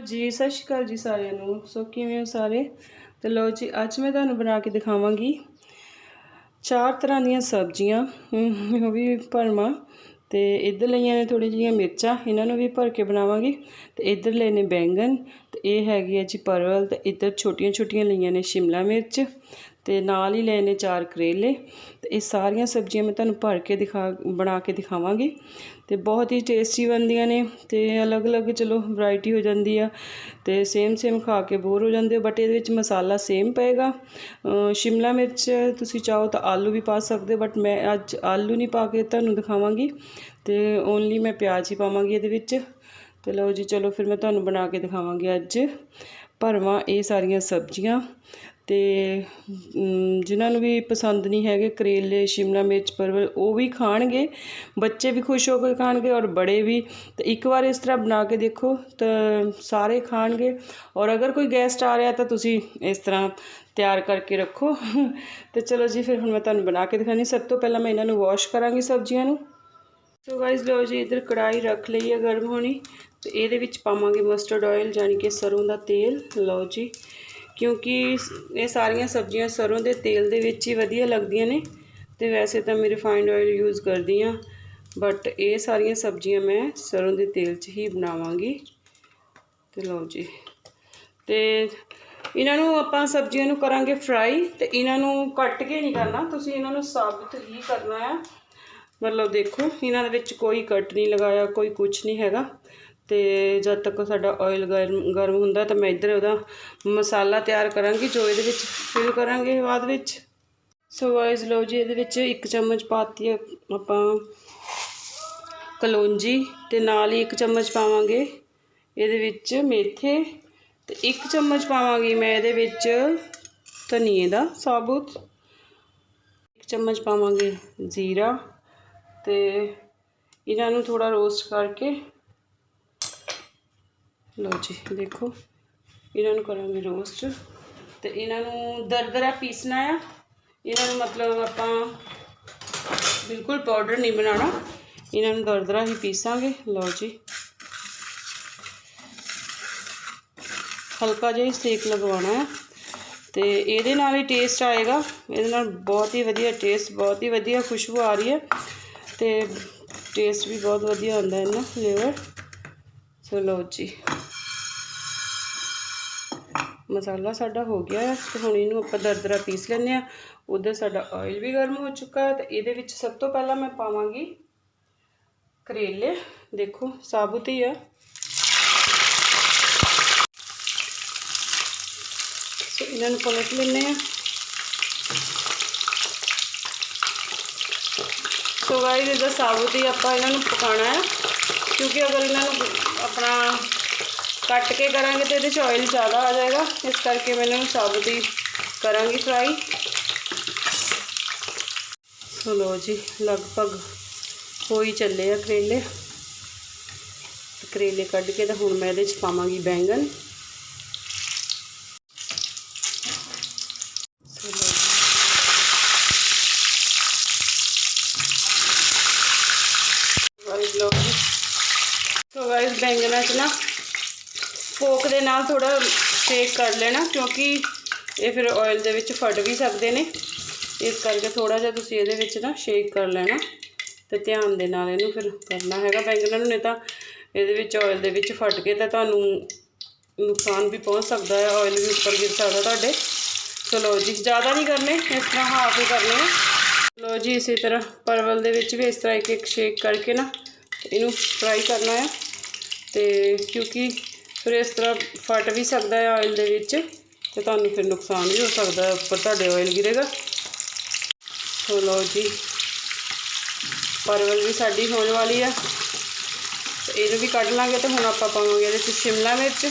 ਜੀ, ਸਤਿ ਸ਼੍ਰੀ ਅਕਾਲ ਜੀ ਸਾਰਿਆਂ ਨੂੰ। ਸੋ ਕਿਵੇਂ ਹੋ ਸਾਰੇ? ਤੇ ਲਓ ਜੀ, ਅੱਜ ਮੈਂ ਤੁਹਾਨੂੰ ਬਣਾ ਕੇ ਦਿਖਾਵਾਂਗੀ ਚਾਰ ਤਰ੍ਹਾਂ ਦੀਆਂ ਸਬਜ਼ੀਆਂ। ਉਹ ਵੀ ਭਰਵਾਂ ਤੇ ਇੱਧਰ ਲਈਆਂ ਨੇ ਥੋੜੀ ਜਿਹੀਆਂ ਮਿਰਚਾਂ, ਇਹਨਾਂ ਨੂੰ ਵੀ ਭਰ ਕੇ ਬਣਾਵਾਂਗੀ। ਤੇ ਇੱਧਰ ਲਏ ਨੇ ਬੈਂਗਨ ਤੇ ਇਹ ਹੈਗੀ ਹੈ ਜੀ ਪਰਵਲ ਤੇ ਇੱਧਰ ਛੋਟੀਆਂ ਛੋਟੀਆਂ ਲਈਆਂ ਨੇ ਸ਼ਿਮਲਾ ਮਿਰਚ ਤੇ ਨਾਲ ਹੀ ਲਏ ਨੇ ਚਾਰ ਕਰੇਲੇ ਤੇ ਇਹ ਸਾਰੀਆਂ ਸਬਜ਼ੀਆਂ ਮੈਂ ਤੁਹਾਨੂੰ ਭਰ ਕੇ ਦਿਖਾ, ਬਣਾ ਕੇ ਦਿਖਾਵਾਂਗੀ ਤੇ ਬਹੁਤ ਹੀ ਟੇਸਟੀ ਬਣਦੀਆਂ ਨੇ ਤੇ ਅਲੱਗ-ਅਲੱਗ ਚਲੋ ਵੈਰਾਈਟੀ ਹੋ ਜਾਂਦੀ ਆ ਤੇ ਸੇਮ ਸੇਮ ਖਾ ਕੇ ਬੋਰ ਹੋ ਜਾਂਦੇ ਬਟ ਇਹਦੇ ਵਿੱਚ ਮਸਾਲਾ ਸੇਮ ਪਏਗਾ। ਸ਼ਿਮਲਾ ਮਿਰਚ ਤੁਸੀਂ ਚਾਹੋ ਤਾਂ ਆਲੂ ਵੀ ਪਾ ਸਕਦੇ ਬਟ ਮੈਂ ਅੱਜ ਆਲੂ ਨਹੀਂ ਪਾ ਕੇ ਤੁਹਾਨੂੰ ਦਿਖਾਵਾਂਗੀ ਤੇ ਓਨਲੀ ਮੈਂ ਪਿਆਜ਼ ਹੀ ਪਾਵਾਂਗੀ ਇਹਦੇ ਵਿੱਚ। ਤੇ ਲਓ ਜੀ, ਚਲੋ ਫਿਰ ਮੈਂ ਤੁਹਾਨੂੰ ਬਣਾ ਕੇ ਦਿਖਾਵਾਂਗੀ ਅੱਜ। ਭਰਵਾਂ ਇਹ ਸਾਰੀਆਂ ਸਬਜ਼ੀਆਂ। ਤੇ ਜਿਨ੍ਹਾਂ ਨੂੰ ਵੀ ਪਸੰਦ ਨਹੀਂ ਹੈਗੇ ਕਰੇਲੇ, ਸ਼ਿਮਲਾ ਮਿਰਚ, ਪਰਵਲ, ਉਹ ਵੀ ਖਾਣਗੇ, ਬੱਚੇ ਵੀ ਖੁਸ਼ ਹੋ ਕੇ ਖਾਣਗੇ ਔਰ ਬੜੇ ਵੀ। ਤੇ ਇੱਕ ਵਾਰ ਇਸ ਤਰ੍ਹਾਂ ਬਣਾ ਕੇ ਦੇਖੋ ਤਾਂ ਸਾਰੇ ਖਾਣਗੇ। ਔਰ ਅਗਰ ਕੋਈ ਗੈਸਟ ਆ ਰਿਹਾ ਤਾਂ ਤੁਸੀਂ ਇਸ ਤਰ੍ਹਾਂ ਤਿਆਰ ਕਰਕੇ ਰੱਖੋ। ਤੇ ਚਲੋ ਜੀ, ਫਿਰ ਹੁਣ ਮੈਂ ਤੁਹਾਨੂੰ ਬਣਾ ਕੇ ਦਿਖਾਣੀ ਸਭ ਤੋਂ ਪਹਿਲਾਂ ਮੈਂ ਇਹਨਾਂ ਨੂੰ ਵਾਸ਼ ਕਰਾਂਗੀ ਸਬਜ਼ੀਆਂ ਨੂੰ। ਸੋ ਗਾਇਸ ਲਓ ਜੀ, ਇਧਰ ਕੜਾਈ ਰੱਖ ਲਈ ਹੈ ਗਰਮ ਹੋਣੀ। ਤੇ ਇਹਦੇ ਵਿੱਚ ਪਾਵਾਂਗੇ ਮਸਟਰਡ ਆਇਲ ਯਾਨੀ ਕਿ ਸਰੋਂ ਦਾ ਤੇਲ। ਲਓ ਜੀ ਕਿਉਂਕਿ ਇਹ ਸਾਰੀਆਂ ਸਬਜ਼ੀਆਂ ਸਰੋਂ ਦੇ ਤੇਲ ਦੇ ਵਿੱਚ ਹੀ ਵਧੀਆ ਲੱਗਦੀਆਂ ਨੇ ਤੇ ਵੈਸੇ ਤਾਂ ਮੈਂ ਰਿਫਾਈਨਡ ਆਇਲ ਯੂਜ਼ ਕਰਦੀ ਆ ਬਟ ਇਹ ਸਾਰੀਆਂ ਸਬਜ਼ੀਆਂ ਮੈਂ ਸਰੋਂ ਦੇ ਤੇਲ 'ਚ ਹੀ ਬਣਾਵਾਂਗੀ। ਤੇ ਲਓ ਜੀ, ਤੇ ਇਹਨਾਂ ਨੂੰ ਆਪਾਂ ਸਬਜ਼ੀਆਂ ਨੂੰ ਕਰਾਂਗੇ ਫਰਾਈ ਤੇ ਇਹਨਾਂ ਨੂੰ ਕੱਟ ਕੇ ਨਹੀਂ ਕਰਨਾ, ਤੁਸੀਂ ਇਹਨਾਂ ਨੂੰ ਸਾਬਤ ਹੀ ਕਰਨਾ ਹੈ। ਮਤਲਬ ਦੇਖੋ, ਇਹਨਾਂ ਦੇ ਵਿੱਚ ਕੋਈ ਕੱਟ ਨਹੀਂ ਲਗਾਇਆ, ਕੋਈ ਕੁਝ ਨਹੀਂ ਹੈਗਾ। ਤੇ ਜਦ ਤੱਕ ਸਾਡਾ ਆਇਲ ਗਰਮ ਗਰਮ ਹੁੰਦਾ ਤਾਂ ਮੈਂ ਇੱਧਰ ਉਹਦਾ ਮਸਾਲਾ ਤਿਆਰ ਕਰਾਂਗੀ, ਜੋ ਇਹਦੇ ਵਿੱਚ ਫਿਲ ਕਰਾਂਗੇ ਬਾਅਦ ਵਿੱਚ। ਸੋ ਗਾਇਸ ਲਓ ਜੀ, ਇਹਦੇ ਵਿੱਚ ਇੱਕ ਚਮਚ ਪਾਤੀ ਆਪਾਂ ਕਲੌਂਜੀ ਤੇ ਨਾਲ ਹੀ ਇੱਕ ਚਮਚ ਪਾਵਾਂਗੇ ਇਹਦੇ ਵਿੱਚ ਮੇਥੇ ਤੇ ਇੱਕ ਚਮਚ ਪਾਵਾਂਗੀ ਮੈਂ ਇਹਦੇ ਵਿੱਚ ਧਨੀਏ ਦਾ ਸਾਬੁਤ। ਇੱਕ ਚਮਚ ਪਾਵਾਂਗੇ ਜ਼ੀਰਾ ਤੇ ਇਹਨਾਂ ਨੂੰ ਥੋੜਾ ਰੋਸਟ ਕਰਕੇ ਲਓ ਜੀ, ਦੇਖੋ। ਇਹਨਾਂ ਨੂੰ ਕਰਾਂਗੇ ਰੋਸਟ। ਤੇ ਇਹਨਾਂ ਨੂੰ ਦਰਦਰਾ ਪੀਸਣਾ ਆ। ਇਹਨਾਂ ਨੂੰ ਮਤਲਬ ਆਪਾਂ ਬਿਲਕੁਲ ਪਾਊਡਰ ਨਹੀਂ ਬਣਾਉਣਾ। ਇਹਨਾਂ ਨੂੰ ਦਰਦਰਾ ਹੀ ਪੀਸਾਂਗੇ। ਲਓ ਜੀ। ਹਲਕਾ ਜਿਹਾ ਸੇਕ ਲਗਵਾਉਣਾ ਹੈ ਤੇ ਇਹਦੇ ਨਾਲ ਹੀ ਟੇਸਟ ਆਏਗਾ। ਇਹਦੇ ਨਾਲ ਬਹੁਤ ਹੀ ਵਧੀਆ ਟੇਸਟ ਬਹੁਤ ਹੀ ਵਧੀਆ ਖੁਸ਼ਬੂ ਆ ਰਹੀ ਹੈ। ਤੇ ਟੇਸਟ ਵੀ ਬਹੁਤ ਵਧੀਆ ਆਉਂਦਾ ਇਹਨਾਂ ਫਲੇਵਰ ਸੋ ਲਓ ਜੀ। ਮਸਾਲਾ ਸਾਡਾ ਹੋ ਗਿਆ ਹੈ ਤੇ ਹੁਣ ਇਹਨੂੰ ਆਪਾਂ ਦਰਦਰਾ ਪੀਸ ਲੈਂਦੇ ਆ ਉਧਰ ਸਾਡਾ ਆਇਲ ਵੀ ਗਰਮ ਹੋ ਚੁੱਕਾ ਹੈ ਤੇ ਇਹਦੇ ਵਿੱਚ ਸਭ ਤੋਂ ਪਹਿਲਾਂ ਮੈਂ ਪਾਵਾਂਗੀ ਕਰੇਲੇ। ਦੇਖੋ, ਸਾਬੁਤ ਹੀ ਆ। ਸੋ ਇਹਨਾਂ ਨੂੰ ਪਲਟ ਲੈਂਦੇ ਆ ਸੋ ਗਾਇਸ ਇਹਦਾ ਸਾਬੁਤ ਹੀ ਆਪਾਂ ਇਹਨਾਂ ਨੂੰ ਪਕਾਉਣਾ ਹੈ। ਕਿਉਂਕਿ ਅਗਰ ਇਹਨਾਂ ਨੂੰ ਆਪਣਾ ਕੱਟ ਕੇ ਕਰਾਂਗੇ ਤੇ ਇਹਦੇ ਚ ਆਇਲ ਜ਼ਿਆਦਾ ਆ ਜਾਏਗਾ। ਇਸ ਕਰਕੇ ਮੈਂ ਇਹਨਾਂ ਨੂੰ ਸਾਬੁਤ ਹੀ ਕਰਾਂਗੀ ਫਰਾਈ ਸੋ ਲੋ ਜੀ, ਲਗਭਗ ਹੋ ਹੀ ਚੱਲੇ ਆ ਕਰੇਲੇ। ਕਰੇਲੇ ਕੱਢ ਕੇ ਤਾਂ ਹੁਣ ਮੈਂ ਇਹਦੇ ਚ ਪਾਵਾਂਗੀ ਬੈਂਗਨ ਸੋ ਲਓ ਜੀ। ਗਾਇਸ ਲੋ ਜੀ ਸੋ ਗਾਇਸ ਬੈਂਗਨਾਂ ਚ ਨਾ ਫੋਕ ਦੇ ਨਾਲ ਥੋੜਾ ਸ਼ੇਕ ਕਰ ਲੈਣਾ ਕਿਉਂਕਿ ਇਹ ਫਿਰ ਆਇਲ ਦੇ ਵਿੱਚ ਫਟ ਵੀ ਸਕਦੇ ਨੇ। ਇਸ ਕਰਕੇ ਥੋੜਾ ਜਿਹਾ ਤੁਸੀਂ ਇਹਦੇ ਵਿੱਚ ਨਾ ਸ਼ੇਕ ਕਰ ਲੈਣਾ ਤੇ ਧਿਆਨ ਦੇ ਨਾਲ ਇਹਨੂੰ ਫਿਰ ਕਰਨਾ ਹੈਗਾ। ਬੈਂਗਨਾਂ ਨੂੰ ਨਹੀਂ ਤਾਂ ਇਹਦੇ ਵਿੱਚ ਆਇਲ ਦੇ ਵਿੱਚ ਫਟ ਕੇ ਤਾਂ ਤੁਹਾਨੂੰ ਨੁਕਸਾਨ ਵੀ ਪਹੁੰਚ ਸਕਦਾ ਹੈ। ਆਇਲ ਵੀ ਉੱਪਰ ਗਿਰ ਸਕਦਾ ਤੁਹਾਡੇ। ਚਲੋ ਜੀ, ਜ਼ਿਆਦਾ ਨਹੀਂ ਕਰਨੇ, ਇਸ ਤਰ੍ਹਾਂ ਹਾਫ ਹੀ ਕਰਨੇ ਆ। ਲੋ ਜੀ, ਇਸੇ ਤਰ੍ਹਾਂ ਪਰਵਲ ਦੇ ਵਿੱਚ ਵੀ ਇਸ ਤਰ੍ਹਾਂ ਇੱਕ ਇੱਕ ਸ਼ੇਕ ਕਰਕੇ ਨਾ ਇਹਨੂੰ ਫਰਾਈ ਕਰਨਾ ਹੈ ਤੇ ਕਿਉਂਕਿ ਫਿਰ ਇਸ ਤਰ੍ਹਾਂ ਫਟ ਵੀ ਸਕਦਾ ਹੈ ਆਇਲ ਦੇ ਵਿੱਚ ਤੇ ਤੁਹਾਨੂੰ ਫਿਰ ਨੁਕਸਾਨ ਵੀ ਹੋ ਸਕਦਾ ਹੈ ਉੱਪਰ ਤੁਹਾਡੇ ਆਇਲ ਗਿਰੇਗਾ। ਸੋ ਲਓ ਜੀ, ਪਰਵਲ ਵੀ ਸਾਡੀ ਹੋਣ ਵਾਲੀ ਆ। ਤੇ ਇਹਨੂੰ ਵੀ ਕੱਢ ਲਾਂਗੇ ਤੇ ਹੁਣ ਆਪਾਂ ਪਾਵਾਂਗੇ ਇਹਦੇ ਵਿੱਚ ਸ਼ਿਮਲਾ ਮਿਰਚ।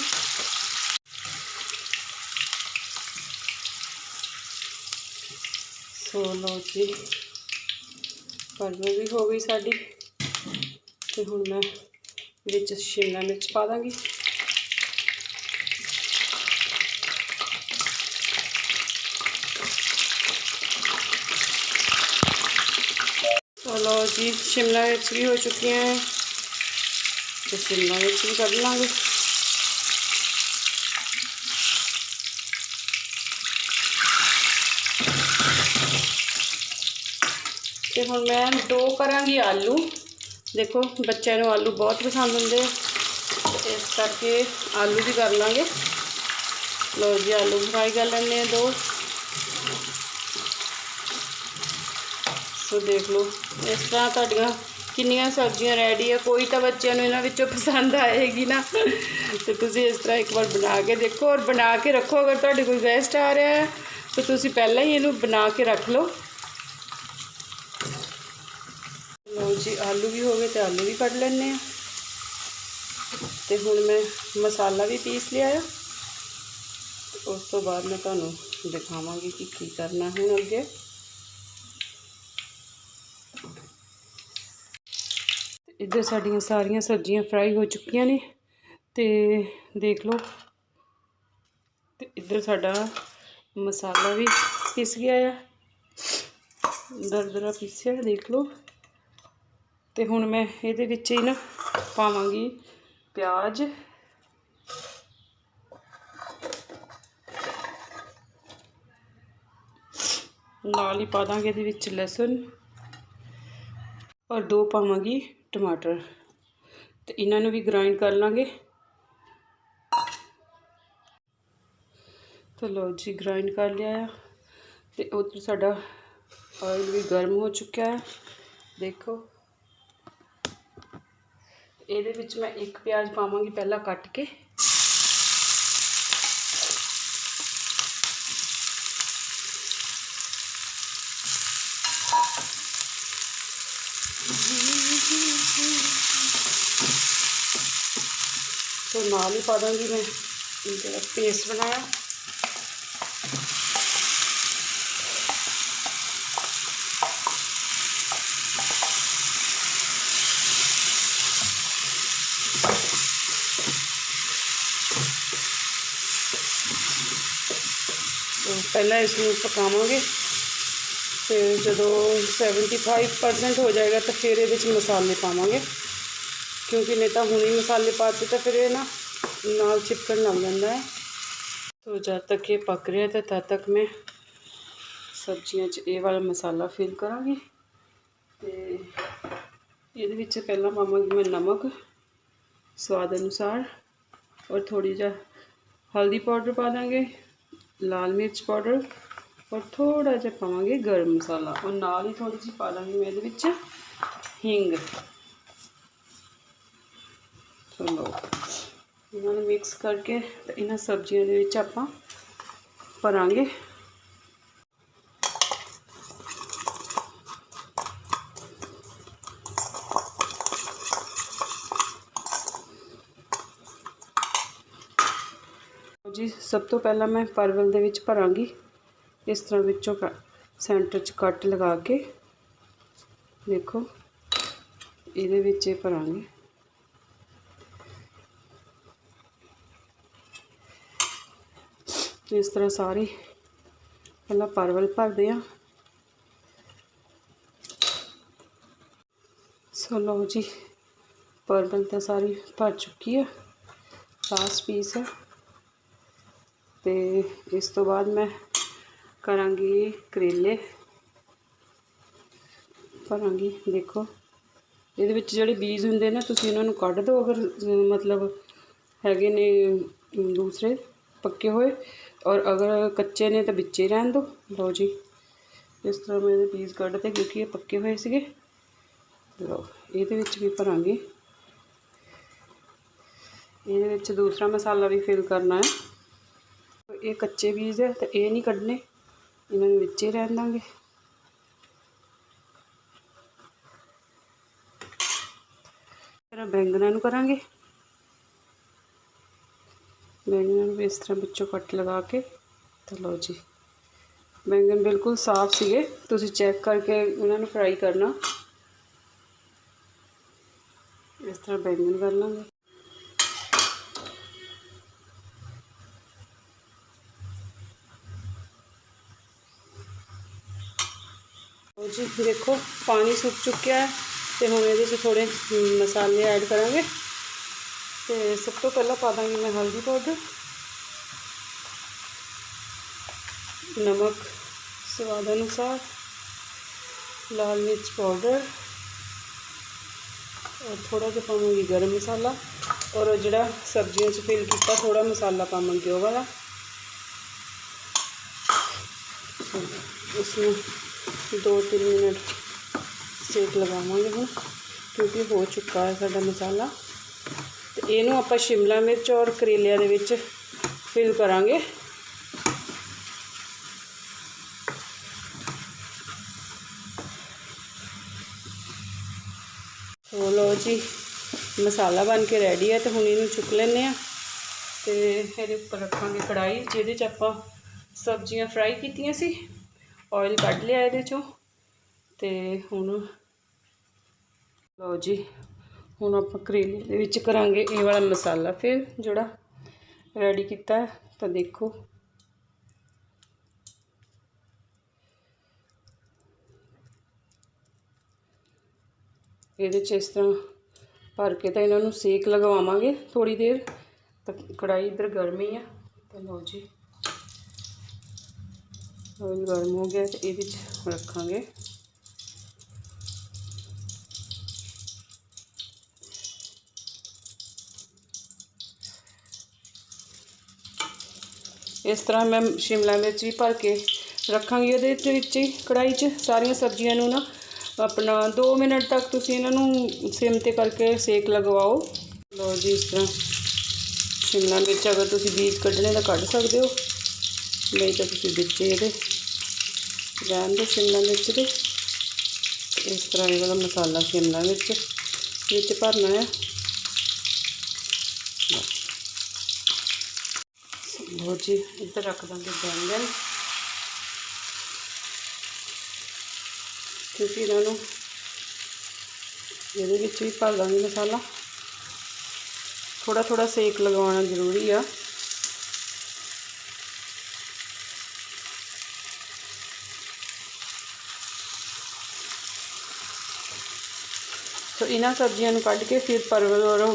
ਸੋ ਲਓ ਜੀ, ਪਰਵਲ ਵੀ ਹੋ ਗਈ ਸਾਡੀ। ਤੇ ਹੁਣ ਮੈਂ ਵਿੱਚ ਸ਼ਿਮਲਾ ਮਿਰਚ ਪਾ ਦਾਂਗੀ। और जी शिमला मिर्च भी हो चुकी हैं। तो शिमला मिर्च भी कर लेंगे। तो हम मैं दो करी आलू। देखो, बच्चे आलू बहुत पसंद होंगे इस करके आलू भी कर लेंगे। लो जी, आलू फ्राई कर लें दो। ਸੋ ਦੇਖ ਲਓ। ਇਸ ਤਰ੍ਹਾਂ ਤੁਹਾਡੀਆਂ ਕਿੰਨੀਆਂ ਸਬਜ਼ੀਆਂ ਰੈਡੀ ਆ। ਕੋਈ ਤਾਂ ਬੱਚਿਆਂ ਨੂੰ ਇਹਨਾਂ ਵਿੱਚੋਂ ਪਸੰਦ ਆਏਗੀ ਨਾ। ਤੇ ਤੁਸੀਂ ਇਸ ਤਰ੍ਹਾਂ ਇੱਕ ਵਾਰ ਬਣਾ ਕੇ ਦੇਖੋ ਔਰ ਬਣਾ ਕੇ ਰੱਖੋ। ਅਗਰ ਤੁਹਾਡੇ ਕੋਈ ਗੈਸਟ ਆ ਰਿਹਾ ਹੈ, ਤਾਂ ਤੁਸੀਂ ਪਹਿਲਾਂ ਹੀ ਇਹਨੂੰ ਬਣਾ ਕੇ ਰੱਖ ਲਓ। ਲਓ ਜੀ, ਆਲੂ ਵੀ ਹੋ ਗਏ ਤੇ ਆਲੂ ਵੀ ਕੱਢ ਲੈਣੇ ਆ ਤੇ ਹੁਣ ਮੈਂ ਮਸਾਲਾ ਵੀ ਪੀਸ ਲਿਆ ਆ। ਉਸ ਤੋਂ ਬਾਅਦ ਮੈਂ ਤੁਹਾਨੂੰ ਦਿਖਾਵਾਂਗੀ ਕਿ ਕੀ ਕਰਨਾ ਹੁਣ ਅੱਗੇ। ਇੱਧਰ ਸਾਡੀਆਂ ਸਾਰੀਆਂ ਸਬਜ਼ੀਆਂ ਫਰਾਈ ਹੋ ਚੁੱਕੀਆਂ ਨੇ ਤੇ ਦੇਖ ਲਓ। ਤੇ ਇੱਧਰ ਸਾਡਾ ਮਸਾਲਾ ਵੀ ਪਿਸ ਗਿਆ ਆ। ਦਰਦਰਾ ਪੀਸਿਆ, ਦੇਖ ਲਓ। ਤੇ ਹੁਣ ਮੈਂ ਇਹਦੇ ਵਿੱਚ ਹੀ ਨਾ ਪਾਵਾਂਗੀ ਪਿਆਜ਼। ਨਾਲ ਹੀ ਪਾ ਦਾਂਗੇ ਇਹਦੇ ਵਿੱਚ ਲਸਣ। ਔਰ ਦੋ ਪਾਵਾਂਗੀ ਟਮਾਟਰ ਤੇ ਇਹਨਾਂ ਨੂੰ ਵੀ ਗ੍ਰਾਈਂਡ ਕਰ ਲਾਂਗੇ। ਤਾਂ ਲਓ ਜੀ ਗ੍ਰਾਈਂਡ ਕਰ ਲਿਆ ਆ ਤੇ ਉਧਰ ਸਾਡਾ ਆਇਲ ਵੀ ਗਰਮ ਹੋ ਚੁੱਕਿਆ ਹੈ ਦੇਖੋ। ਇਹਦੇ ਵਿੱਚ ਮੈਂ ਇੱਕ ਪਿਆਜ਼ ਪਾਵਾਂਗੀ ਪਹਿਲਾਂ ਕੱਟ ਕੇ। तो ਨਾਲ ਹੀ ਪਾ ਦਾਂਗੀ ਮੈਂ ਇਹ ਜਿਹੜਾ ਪੇਸਟ ਬਣਾਇਆ ਤੋ ਪਹਿਲਾਂ ਇਸ ਨੂੰ ਪਕਾਵਾਂਗੇ ਫਿਰ ਜਦੋਂ 75% ਹੋ ਜਾਏਗਾ ਤਾਂ ਫਿਰ ਇਹਦੇ ਵਿੱਚ ਮਸਾਲੇ ਪਾਵਾਂਗੇ ਕਿਉਂਕਿ ਨਹੀਂ ਤਾਂ ਹੁਣੇ ਮਸਾਲੇ ਪਾਤੇ ਤਾਂ ਫਿਰ ਇਹ ਨਾ ਨਾਲ ਚਿਪਕਣ ਲੱਗ ਜਾਂਦਾ ਹੈ। ਤੋ ਜਦ ਤੱਕ ਇਹ ਪੱਕ ਰਿਹਾ ਤਾਂ ਤਦ ਤੱਕ ਮੈਂ ਸਬਜ਼ੀਆਂ 'ਚ ਇਹ ਵਾਲਾ ਮਸਾਲਾ ਫਿਲ ਕਰਾਂਗੀ। ਤੇ ਇਹਦੇ ਵਿੱਚ ਪਹਿਲਾਂ ਪਾਵਾਂਗੀ ਮੈਂ ਨਮਕ ਸਵਾਦ ਅਨੁਸਾਰ ਔਰ ਥੋੜੀ ਜਿਹਾ ਹਲਦੀ ਪਾਊਡਰ ਪਾ ਦਾਂਗੇ, ਲਾਲ ਮਿਰਚ ਪਾਊਡਰ ਔਰ ਥੋੜਾ ਜਿਹਾ ਪਾਵਾਂਗੇ ਗਰਮ ਮਸਾਲਾ। ਔਰ ਨਾਲ ਹੀ ਥੋੜੀ ਜਿਹੀ ਪਾ ਦਾਂਗੀ ਮੈਂ ਇਹਦੇ ਵਿੱਚ ਹਿੰਗ। ਚਲੋ ਇਹਨਾਂ ਨੂੰ ਮਿਕਸ ਕਰਕੇ ਤੇ ਇਹਨਾਂ ਸਬਜ਼ੀਆਂ ਦੇ ਵਿੱਚ ਆਪਾਂ ਭਰਾਂਗੇ। ਜੀ, ਸਭ ਤੋਂ ਪਹਿਲਾਂ ਮੈਂ ਪਰਵਲ ਦੇ ਵਿੱਚ ਭਰਾਂਗੀ। ਇਸ ਤਰ੍ਹਾਂ ਵਿੱਚੋਂ ਸੈਂਟਰ 'ਚ ਕੱਟ ਲਗਾ ਕੇ ਦੇਖੋ, ਇਹਦੇ ਵਿੱਚ ਇਹ ਭਰਾਂਗੇ। ਇਸ ਤਰ੍ਹਾਂ ਸਾਰੀ ਪਹਿਲਾਂ ਪਰਵਲ ਭਰਦੇ ਆ ਸੋ ਲਓ ਜੀ, ਪਰਵਲ ਤਾਂ ਸਾਰੀ ਭਰ ਚੁੱਕੀ ਆ ਲਾਸਟ ਪੀਸ ਹੈ ਤੇ ਇਸ ਤੋਂ ਬਾਅਦ ਮੈਂ ਕਰਾਂਗੀ ਕਰੇਲੇ। ਭਰਾਂਗੀ, ਦੇਖੋ, ਇਹਦੇ ਵਿੱਚ ਜਿਹੜੇ ਬੀਜ ਹੁੰਦੇ ਨੇ, ਤੁਸੀਂ ਇਹਨਾਂ ਨੂੰ ਕੱਢ ਦਿਓ ਅਗਰ, ਮਤਲਬ ਹੈਗੇ ਨੇ, ਦੂਸਰੇ। ਪੱਕੇ ਹੋਏ। ਔਰ ਅਗਰ ਕੱਚੇ ਨੇ ਤਾਂ ਵਿੱਚੇ ਰਹਿਣ ਦਿਓ ਲਓ ਜੀ, ਇਸ ਤਰ੍ਹਾਂ ਮੈਂ ਇਹਦੇ ਬੀਜ ਕੱਢਦੇ ਕਿਉਂਕਿ ਇਹ ਪੱਕੇ ਹੋਏ ਸੀਗੇ। ਲਓ, ਇਹਦੇ ਵਿੱਚ ਵੀ ਭਰਾਂਗੇ। ਇਹਦੇ ਵਿੱਚ ਦੂਸਰਾ ਮਸਾਲਾ ਵੀ ਫਿਲ ਕਰਨਾ ਹੈ। ਇਹ ਕੱਚੇ ਬੀਜ ਹੈ ਤੇ ਇਹ ਨਹੀਂ ਕੱਢਨੇ ਇਹਨਾਂ ਨੂੰ ਵਿੱਚੇ ਰਹਿਣ ਦਾਂਗੇ। ਫਿਰ ਬੈਂਗਨਾਂ ਨੂੰ ਕਰਾਂਗੇ। ਬੈਂਗਨਾਂ ਨੂੰ ਇਸ ਤਰ੍ਹਾਂ ਵਿੱਚੋਂ ਕੱਟ ਲਗਾ ਕੇ ਤੇ ਲਓ ਜੀ ਬੈਂਗਨ ਬਿਲਕੁਲ ਸਾਫ਼ ਸੀਗੇ ਤੁਸੀਂ ਚੈੱਕ ਕਰਕੇ ਉਹਨਾਂ ਨੂੰ ਫਰਾਈ ਕਰਨਾ ਇਸ ਤਰ੍ਹਾਂ ਬੈਂਗਨ ਕਰ ਲਾਂਗੇ ਲਓ ਜੀ ਦੇਖੋ ਪਾਣੀ ਸੁੱਕ ਚੁੱਕਿਆ ਹੈ ਤੇ ਹੁਣ ਇਹਦੇ 'ਚ ਥੋੜੇ ਮਸਾਲੇ ਐਡ ਕਰਾਂਗੇ ਤੇ ਸਭ ਤੋਂ ਪਹਿਲਾਂ ਪਾ ਦਾਂਗੀ ਮੈਂ ਹਲਦੀ ਪਾਊਡਰ ਨਮਕ ਸਵਾਦ ਅਨੁਸਾਰ, ਲਾਲ ਮਿਰਚ ਪਾਊਡਰ ਔਰ ਥੋੜਾ ਜਿਹਾ ਪਾਵਾਂਗੀ ਗਰਮ ਮਸਾਲਾ, ਔਰ ਉਹ ਜਿਹੜਾ ਸਬਜ਼ੀਆਂ 'ਚ ਫਿਲ ਕੀਤਾ ਥੋੜਾ ਮਸਾਲਾ ਪਾਵਾਂਗੀ ਉਹ ਵਾਲਾ। ਇਸਨੂੰ 2-3 ਮਿੰਟ ਸੇਕ ਲਗਾਵਾਂਗੇ ਹੁਣ, ਕਿਉਂਕਿ ਹੋ ਚੁੱਕਾ ਹੈ ਸਾਡਾ ਮਸਾਲਾ। ਤੇ ਇਹਨੂੰ ਆਪਾਂ ਸ਼ਿਮਲਾ ਮਿਰਚ ਔਰ ਕਰੇਲਿਆਂ ਦੇ ਵਿੱਚ ਫਿਲ ਕਰਾਂਗੇ। ਸੋ ਲੋ ਜੀ, ਮਸਾਲਾ ਬਣ ਕੇ ਰੈਡੀ ਹੈ ਤੇ ਹੁਣ ਇਹਨੂੰ ਚੁੱਕ ਲੈਂਦੇ ਆ ਤੇ ਇਹਦੇ ਉੱਪਰ ਰੱਖਾਂਗੇ ਕੜਾਈ ਜਿਹਦੇ 'ਚ ਆਪਾਂ ਸਬਜ਼ੀਆਂ ਫਰਾਈ ਕੀਤੀਆਂ ਸੀ ਆਇਲ ਕੱਢ ਲਿਆ ਇਹਦੇ 'ਚੋਂ ਤੇ ਹੁਣ ਲੋ ਜੀ ਹੁਣ ਆਪਾਂ ਕਰੇਲੇ ਦੇ ਵਿੱਚ ਕਰਾਂਗੇ ਇਹ ਵਾਲਾ ਮਸਾਲਾ ਫਿਰ, ਜਿਹੜਾ ਰੈਡੀ ਕੀਤਾ ਤਾਂ ਦੇਖੋ। ਇਹਦੇ 'ਚ ਇਸ ਤਰ੍ਹਾਂ ਭਰ ਕੇ ਤਾਂ ਇਹਨਾਂ ਨੂੰ ਸੇਕ ਲਗਵਾਵਾਂਗੇ ਥੋੜੀ ਦੇਰ। ਤਾਂ ਕੜਾਈ ਇਧਰ ਗਰਮ ਹੀ ਆ, ਤਾਂ ਲਓ ਜੀ। ਆਇਲ ਗਰਮ ਹੋ ਗਿਆ ਤੇ ਇਹਦੇ 'ਚ ਰੱਖਾਂਗੇ। ਇਸ ਤਰ੍ਹਾਂ ਮੈਂ ਸ਼ਿਮਲਾ ਮਿਰਚ ਵੀ ਭਰ ਕੇ ਰੱਖਾਂਗੀ। ਉਹਦੇ ਵਿੱਚ ਹੀ ਕੜਾਈ 'ਚ ਸਾਰੀਆਂ ਸਬਜ਼ੀਆਂ ਨੂੰ ਨਾ ਆਪਣਾ 2 ਮਿੰਟ ਤੱਕ ਤੁਸੀਂ ਇਹਨਾਂ ਨੂੰ ਸਿਮ ਤੇ ਕਰਕੇ ਸੇਕ ਲਗਵਾਓ। ਲਓ ਜੀ, ਇਸ ਤਰ੍ਹਾਂ ਸ਼ਿਮਲਾ ਮਿਰਚ ਅਗਰ ਤੁਸੀਂ ਬੀਜ ਕੱਢਣੇ ਤਾਂ ਕੱਢ ਸਕਦੇ ਹੋ। ਨਹੀਂ ਤਾਂ ਤੁਸੀਂ ਵਿੱਚ ਇਹਦੇ ਰਹਿਣ ਦਿਓ ਸ਼ਿਮਲਾ ਮਿਰਚ ਦੇ। ਇਸ ਤਰ੍ਹਾਂ ਇਹ ਵਾਲਾ ਮਸਾਲਾ ਸ਼ਿਮਲਾ ਮਿਰਚ ਵਿੱਚ ਭਰਨਾ ਹੈ। ਲਓ ਜੀ, ਇੱਧਰ ਰੱਖ ਦਾਂਗੇ ਬੈਂਗਣ। ਕਿਉਂਕਿ ਇਹਨਾਂ ਨੂੰ ਇਹਦੇ ਵਿੱਚ ਵੀ ਭਰ ਦਾਂਗੇ ਮਸਾਲਾ। ਥੋੜਾ ਥੋੜਾ ਸੇਕ ਲਗਾਉਣਾ ਜ਼ਰੂਰੀ ਆ। ਸੋ ਇਹਨਾਂ ਸਬਜ਼ੀਆਂ ਨੂੰ ਕੱਢ ਕੇ ਫਿਰ ਪਰਵਲ ਔਰ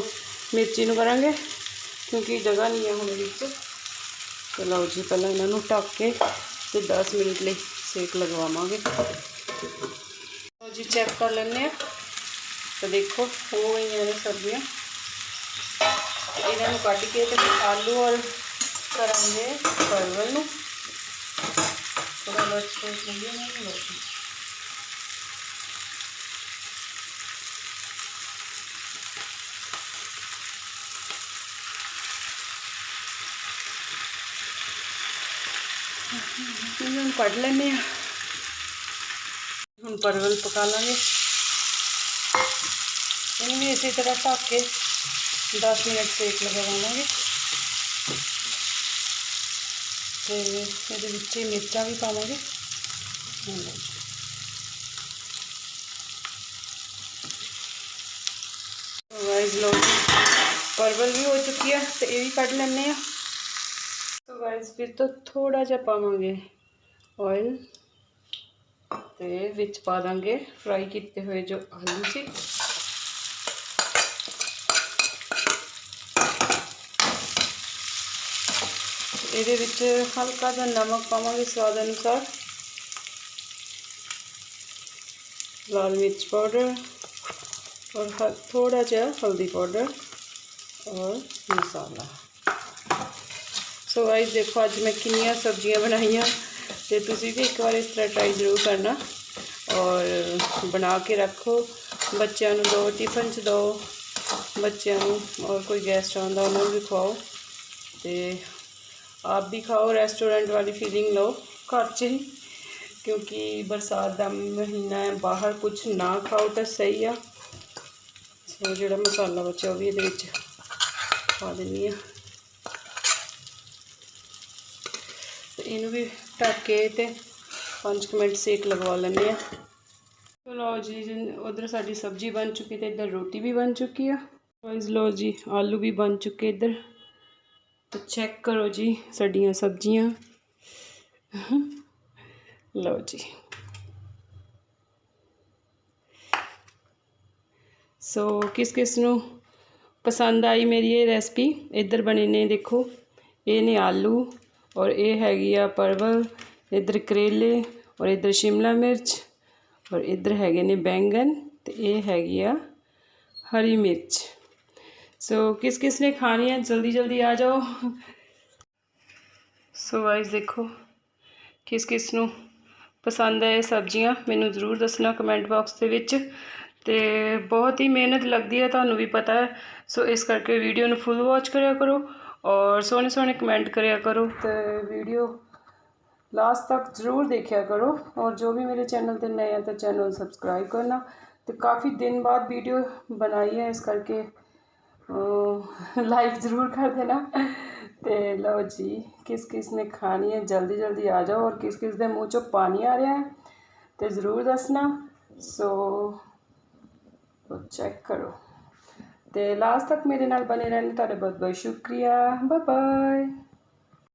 ਮਿਰਚੀ ਨੂੰ ਕਰਾਂਗੇ, ਕਿਉਂਕਿ ਜਗ੍ਹਾ ਨਹੀਂ ਹੈ ਹੁਣ ਵਿੱਚ। ਤੇ ਲਓ ਜੀ, ਪਹਿਲਾਂ ਇਹਨਾਂ ਨੂੰ ਢੱਕ ਕੇ ਤੇ 10 ਮਿੰਟ ਲਈ ਸੇਕ ਲਗਵਾਵਾਂਗੇ। ਲਓ ਜੀ ਚੈੱਕ ਕਰ ਲੈਂਦੇ ਆ ਤਾਂ ਦੇਖੋ, ਹੋ ਗਈਆਂ ਨੇ ਸਬਜ਼ੀਆਂ। ਇਹਨਾਂ ਨੂੰ ਕੱਢ ਕੇ ਤੇ ਆਲੂ ਔਰ ਕਰਾਂਗੇ ਪਰਵਲ ਨੂੰ ਥੋੜਾ ਲੱਚ ਕੇ ਲਈਏ ਨਾ ਲਓ ਜੀ ਇਹਨਾਂ ਨੂੰ ਕੱਢ ਲੈਂਦੇ ਆ ਹੁਣ ਪਰਵਲ ਪਕਾ ਲਾਂਗੇ ਇਹਨੂੰ ਵੀ ਇਸੇ ਤਰ੍ਹਾਂ ਢੱਕ ਕੇ 10 ਮਿੰਟ ਸੇਕ ਲਗਾਵਾਂਗੇ ਤੇ ਇਹਦੇ ਵਿੱਚ ਹੀ ਮਿਰਚਾਂ ਵੀ ਪਾਵਾਂਗੇ ਗਾਇਸ ਲੋ ਪਰਵਲ ਵੀ ਹੋ ਚੁੱਕੀ ਆ ਤੇ ਇਹ ਵੀ ਕੱਢ ਲੈਣੇ ਆ तो गाइस फिर तो थोड़ा ਜਿਹਾ ਪਾਵਾਂਗੇ ਆਇਲ ਤੇ ਵਿੱਚ ਪਾ ਦਾਂਗੇ ਫਰਾਈ ਕੀਤੇ ਹੋਏ ਜੋ ਆਲੂ ਸੀ ਇਹਦੇ ਵਿੱਚ ਹਲਕਾ ਜਿਹਾ ਨਮਕ ਪਾਵਾਂਗੇ ਸਵਾਦ ਅਨੁਸਾਰ ਲਾਲ ਮਿਰਚ ਪਾਊਡਰ और थोड़ा ਜਿਹਾ हल्दी पाउडर और मसाला ਸੋ ਗਾਇਸ ਦੇਖੋ ਅੱਜ ਮੈਂ ਕਿੰਨੀਆਂ ਸਬਜ਼ੀਆਂ ਬਣਾਈਆਂ ਤੇ ਤੁਸੀਂ ਵੀ ਇੱਕ ਵਾਰ ਇਸ ਤਰ੍ਹਾਂ ਟਰਾਈ ਜ਼ਰੂਰ ਕਰਨਾ ਔਰ ਬਣਾ ਕੇ ਰੱਖੋ। ਬੱਚਿਆਂ ਨੂੰ ਦਿਓ ਟਿਫਨ 'ਚ ਦਿਓ ਬੱਚਿਆਂ ਨੂੰ ਔਰ ਕੋਈ ਗੈਸਟ ਆਉਂਦਾ ਉਹਨਾਂ ਨੂੰ ਵੀ ਖਵਾਓ ਤੇ ਆਪ ਵੀ ਖਾਓ ਰੈਸਟੋਰੈਂਟ ਵਾਲੀ ਫੀਲਿੰਗ ਲਓ, ਘਰ 'ਚ ਹੀ, ਕਿਉਂਕਿ ਬਰਸਾਤ ਦਾ ਮਹੀਨਾ ਹੈ, ਬਾਹਰ ਕੁਝ ਨਾ ਖਾਓ ਤਾਂ ਸਹੀ ਆ। ਸੋ ਜਿਹੜਾ ਮਸਾਲਾ ਬਚਿਆ ਉਹ ਵੀ ਇਹਦੇ ਵਿੱਚ ਪਾ ਦਿੰਨੀ ਆ ਇਹਨੂੰ ਵੀ ਢੱਕ ਕੇ ਤੇ 5 ਮਿੰਟ ਸੇਕ ਲਗਵਾ ਲੈਂਦੇ ਆ ਚਲੋ ਜੀ ਉਧਰ ਸਾਡੀ ਸਬਜ਼ੀ ਬਣ ਚੁੱਕੀ ਤੇ ਇੱਧਰ ਰੋਟੀ ਵੀ ਬਣ ਚੁੱਕੀ ਆ। ਗਾਇਸ ਲੋ ਜੀ, ਆਲੂ ਵੀ ਬਣ ਚੁੱਕੇ ਇੱਧਰ। ਤੇ ਚੈੱਕ ਕਰੋ ਜੀ ਸਾਡੀਆਂ ਸਬਜ਼ੀਆਂ। ਲਓ ਜੀ। ਸੋ ਕਿਸ ਕਿਸ ਨੂੰ ਪਸੰਦ ਆਈ ਮੇਰੀ ਇਹ ਰੈਸਪੀ, ਇੱਧਰ ਬਣੇ ਨੇ ਦੇਖੋ। ਇਹ ਨੇ ਆਲੂ। ਔਰ ਇਹ ਹੈਗੀ ਆ ਪਰਵਲ, ਇੱਧਰ ਕਰੇਲੇ ਔਰ ਇੱਧਰ ਸ਼ਿਮਲਾ ਮਿਰਚ ਔਰ ਇੱਧਰ ਹੈਗੇ ਨੇ ਬੈਂਗਨ ਤੇ ਇਹ ਹੈਗੀ ਆ ਹਰੀ ਮਿਰਚ। ਸੋ ਕਿਸ ਕਿਸ ਨੇ ਖਾਣੀ ਹੈ ਜਲਦੀ ਜਲਦੀ ਆ ਜਾਓ। ਸੋ ਗਾਇਸ ਦੇਖੋ ਕਿਸ ਕਿਸ ਨੂੰ ਪਸੰਦ ਹੈ ਇਹ ਸਬਜ਼ੀਆਂ। ਮੈਨੂੰ ਜ਼ਰੂਰ ਦੱਸਣਾ ਕਮੈਂਟ ਬਾਕਸ ਦੇ ਵਿੱਚ। ਤੇ ਬਹੁਤ ਹੀ ਮਿਹਨਤ ਲੱਗਦੀ ਹੈ ਤੁਹਾਨੂੰ ਵੀ ਪਤਾ ਹੈ। ਸੋ ਇਸ ਕਰਕੇ ਵੀਡੀਓ ਨੂੰ ਫੁੱਲ ਵਾਚ ਕਰਿਆ ਕਰੋ। ਔਰ ਸੋਹਣੇ ਸੋਹਣੇ ਕਮੈਂਟ ਕਰਿਆ ਕਰੋ ਤੇ ਵੀਡੀਓ ਲਾਸਟ ਤੱਕ ਜ਼ਰੂਰ ਦੇਖਿਆ ਕਰੋ। ਔਰ ਜੋ ਵੀ ਮੇਰੇ ਚੈਨਲ ਤੇ ਨਏ ਆ ਤਾਂ ਚੈਨਲ ਸਬਸਕ੍ਰਾਈਬ ਕਰਨਾ। ਤੇ ਕਾਫੀ ਦਿਨ ਬਾਅਦ ਵੀਡੀਓ ਬਣਾਈ ਹੈ, ਇਸ ਕਰਕੇ ਲਾਈਕ ਜ਼ਰੂਰ ਕਰ ਦੇਣਾ। ਤੇ ਲਓ ਜੀ, ਕਿਸ ਕਿਸ ਨੇ ਖਾਣੀ ਹੈ, ਜਲਦੀ ਜਲਦੀ ਆ ਜਾਓ। ਔਰ ਕਿਸ ਕਿਸ ਦੇ ਮੂੰਹ ਚੋਂ ਪਾਣੀ ਆ ਰਿਹਾ ਹੈ, ਤੇ ਜ਼ਰੂਰ ਦੱਸਣਾ। ਸੋ ਚੈੱਕ ਕਰੋ। ਤੇ ਲਾਸਟ ਤੱਕ ਮੇਰੇ ਨਾਲ ਬਣੇ ਰਹਿਣ ਤੁਹਾਡਾ ਬਹੁਤ ਬਹੁਤ ਸ਼ੁਕਰੀਆ। Bye bye